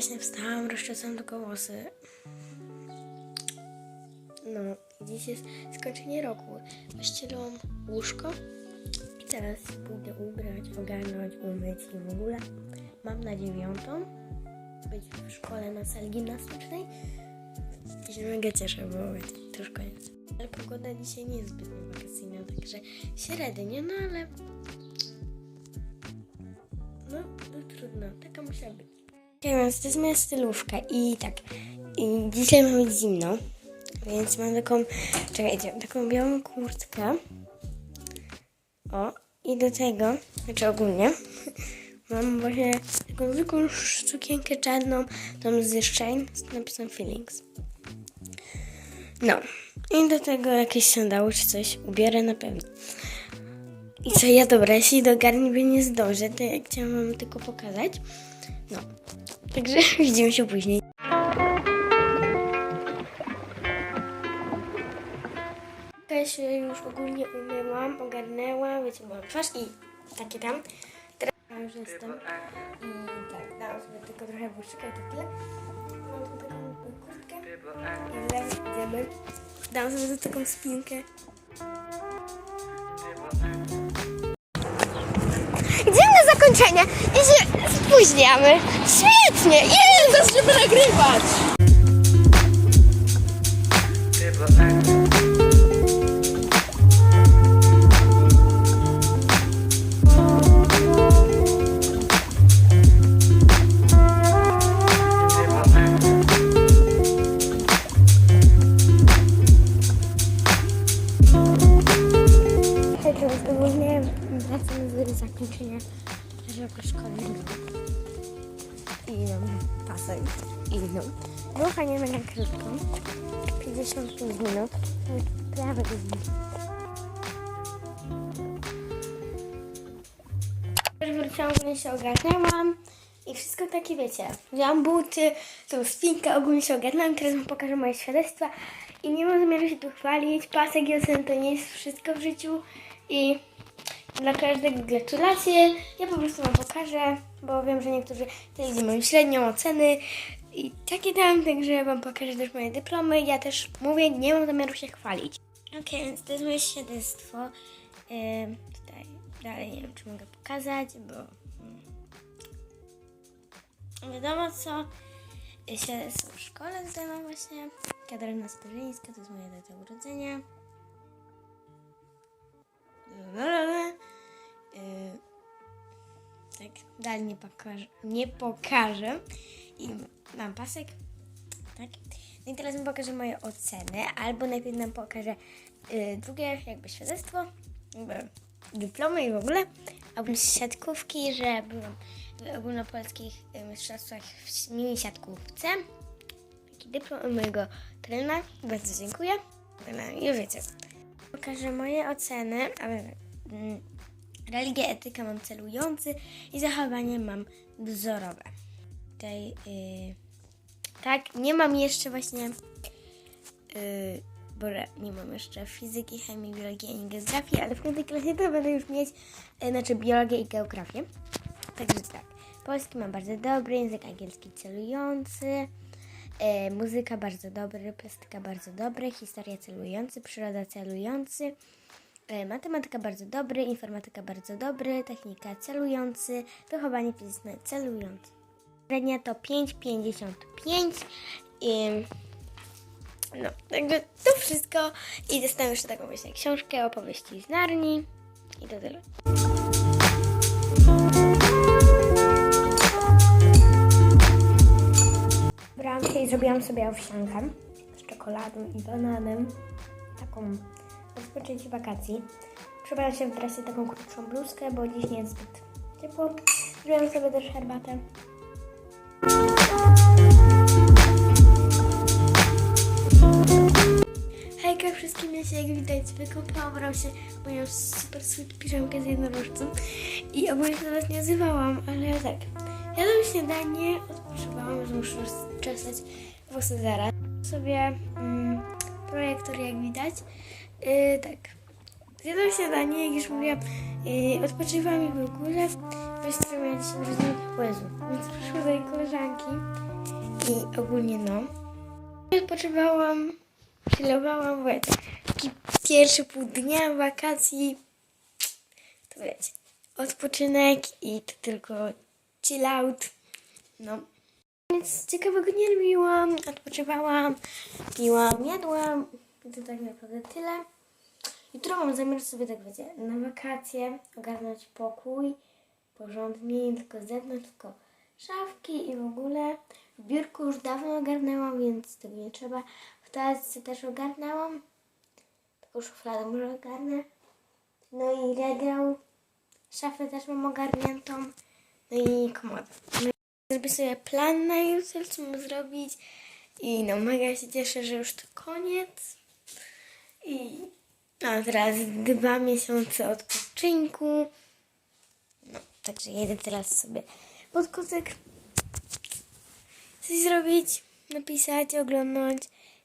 właśnie wstałam, rozczesałam tylko włosy. No, dziś jest skończenie roku. Wyścielam łóżko i teraz pójdę ubrać, ogarnąć, umyć i w ogóle. Mam na dziewiątą być w szkole na sali gimnastycznej. I się mega cieszę, bo to już koniec. Ale pogoda dzisiaj nie jest zbytnio wakacyjna, także średnie, no ale no, to trudno, taka musiała być. Okay, więc to jest moja stylówka i tak, i dzisiaj ma być zimno, więc mam taką, czekajcie, taką białą kurtkę. O, i do tego, znaczy ogólnie, mam właśnie taką zwykłą sukienkę czarną, tą z Shine z napisem Feelings. No, i do tego jakieś sandały czy coś ubiorę na pewno. I co ja dobra, jeśli do garniby nie zdążę, to ja chciałam wam tylko pokazać. No, także widzimy się później. Ja się już ogólnie umyłam, ogarnęłam, wiecie, moją twarz i takie tam. Teraz już jestem. I tak, dałam sobie tylko trochę błyszczyka i to tyle. Mam tu taką kurtkę i zaraz idziemy. Dałam sobie taką spinkę. Zakończenie i się spóźniamy. Świetnie! Jest! Zaczniemy nagrywać! Tak, więc ogólnie wracamy z zakończenia roku szkolnego. I mam pasek. I no. Fajnie mega krótko. 55 minut. Prawie godzinę. Wróciłam, ogólnie się ogarnęłam. I wszystko takie, wiecie, wziąłam buty, tą spinkę, ogólnie się ogarnęłam, teraz wam pokażę moje świadectwa. I nie mam zamiaru się tu chwalić, pasek i ocen to nie jest wszystko w życiu. I dla każdego gratulacje. Ja po prostu wam pokażę, bo wiem, że niektórzy tutaj mają średnią oceny i takie tam, także wam pokażę też moje dyplomy. Ja też mówię, nie mam zamiaru się chwalić. Ok, więc to jest moje świadectwo. Ym, tutaj dalej nie wiem, czy mogę pokazać, bo mm, wiadomo co. Świadectwo w szkole mam właśnie. Katarzyna Starzyńska, to jest moja data urodzenia. Tak, dalej nie pokażę, nie pokażę. I mam pasek, tak. No i teraz wam pokażę moje oceny, albo najpierw nam pokażę yy, drugie jakby świadectwo, jakby dyplomy i w ogóle, albo z siatkówki, że byłam w ogólnopolskich yy, mistrzostwach w mini siatkówce. Taki dyplom mojego trenera, bardzo dziękuję. No, już wiecie. Pokażę moje oceny, ale mm, religię, etyka mam celujący i zachowanie mam wzorowe. Tutaj, yy, tak, nie mam jeszcze właśnie, yy, bo nie mam jeszcze fizyki, chemii, biologii ani geografii, ale w piątej klasie to będę już mieć, yy, znaczy biologię i geografię. Także tak, polski mam bardzo dobry, język angielski celujący, E, muzyka bardzo dobry, plastyka bardzo dobry, historia celujący, przyroda celujący, matematyka bardzo dobry, informatyka bardzo dobry, technika celujący, wychowanie fizyczne celujący. Średnia to 5,55 i no, także to wszystko i dostałem jeszcze taką właśnie książkę opowieści z Narni i to tyle. Brałam się i zrobiłam sobie owsiankę z czekoladą i bananem. Taką rozpoczęcie wakacji. Przebrałam się w dresie taką krótszą bluzkę, bo dziś nie jest zbyt ciepło. Zrobiłam sobie też herbatę. Hejka wszystkim, ja się jak widać wykąpałam, brałam się moją super sweet piżamkę z jednorożcem i ogólnie się nawet nie nazywałam, ale tak. Jadłam śniadanie, odpoczywałam, że muszę czesać włosy zaraz. Sobie mm, projektor, jak widać. Yy, tak. Zjadłam śniadanie, jak już mówiłam, yy, odpoczywałam i w górze. siostra miała dzisiaj urodziny. O Jezu, więc przyszła do jej koleżanki. I ogólnie no. Odpoczywałam, chillowałam, wiecie, taki pierwszy pół dnia wakacji. To wiecie, odpoczynek i to tylko chill out. No. Nic ciekawego nie robiłam, odpoczywałam, piłam, jadłam. To tak naprawdę tyle. Jutro mam zamiar sobie tak wiecie, na wakacje ogarnąć pokój porządnie, nie tylko zewnątrz, tylko szafki i w ogóle. W biurku już dawno ogarnęłam, więc tego nie trzeba. W toalecie też ogarnęłam, tylko szufladę może ogarnę. No i regał, szafę też mam ogarniętą, no i komodę. No zrobię sobie plan na jutro, co mam zrobić i no mega się cieszę, że już to koniec. I no teraz dwa miesiące odpoczynku. No, także jedę teraz sobie pod kotek coś zrobić, napisać, oglądnąć.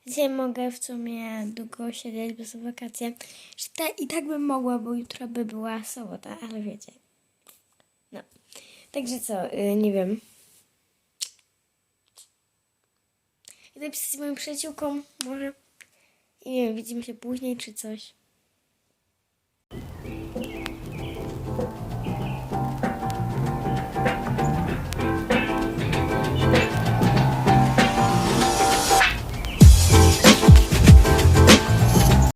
Dzisiaj mogę w sumie długo siedzieć bez wakacje. Że ta, I tak bym mogła, bo jutro by była sobota, ale wiecie. No. Także co, y, nie wiem. Idę pisać z moją przyjaciółką, może. I nie wiem, widzimy się później czy coś.